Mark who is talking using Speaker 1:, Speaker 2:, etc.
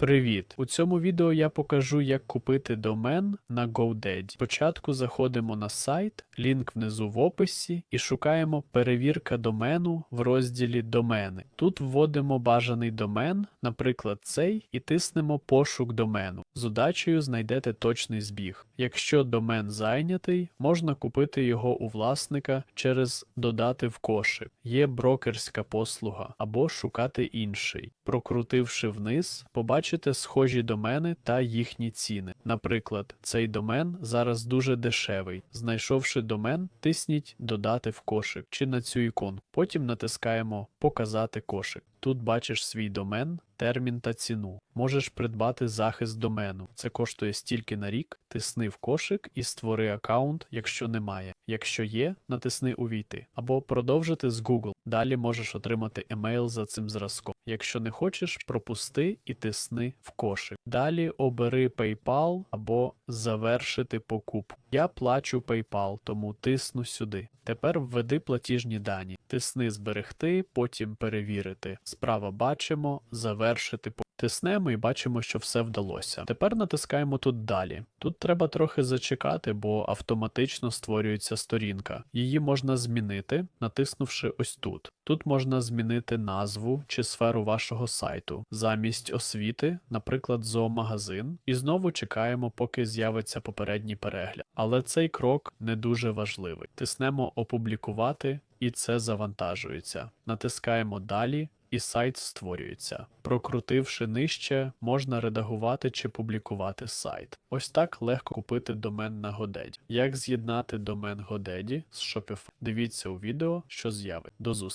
Speaker 1: Привіт! У цьому відео я покажу, як купити домен на GoDaddy. Спочатку заходимо на сайт, лінк внизу в описі і шукаємо перевірка домену в розділі Домени. Тут вводимо бажаний домен, наприклад, цей, і тиснемо пошук домену. З удачею знайдете точний збіг. Якщо домен зайнятий, можна купити його у власника через додати в кошик. Є брокерська послуга або шукати інший. Прокрутивши вниз, побачите схожі домени та їхні ціни. Наприклад, цей домен зараз дуже дешевий. Знайшовши домен, тисніть Додати в кошик чи на цю іконку. Потім натискаємо Показати кошик. Тут бачиш свій домен, термін та ціну. Можеш придбати захист домену. Це коштує стільки на рік. Тисни в кошик і створи аккаунт, якщо немає. Якщо є, натисни Увійти або продовжити з Google. Далі можеш отримати емейл за цим зразком. Якщо не хочеш, пропусти і тисни в кошик. Далі обери PayPal або завершити покупку. Я плачу PayPal, тому тисну сюди. Тепер введи платіжні дані. Тисни зберегти, потім перевірити. Справа бачимо завершити. Тиснемо і бачимо, що все вдалося. Тепер натискаємо тут далі. Тут треба трохи зачекати, бо автоматично створюється сторінка. Її можна змінити, натиснувши ось тут. Тут можна змінити назву чи сферу вашого сайту. Замість освіти, наприклад, зоомагазин, і знову чекаємо, поки з'явиться попередній перегляд. Але цей крок не дуже важливий. Тиснемо опублікувати, і це завантажується. Натискаємо далі. І сайт створюється. Прокрутивши нижче, можна редагувати чи публікувати сайт. Ось так легко купити домен на GoDaddy. Як з'єднати домен GoDaddy з Shopify? Дивіться у відео, що з'явить. До зустрічі!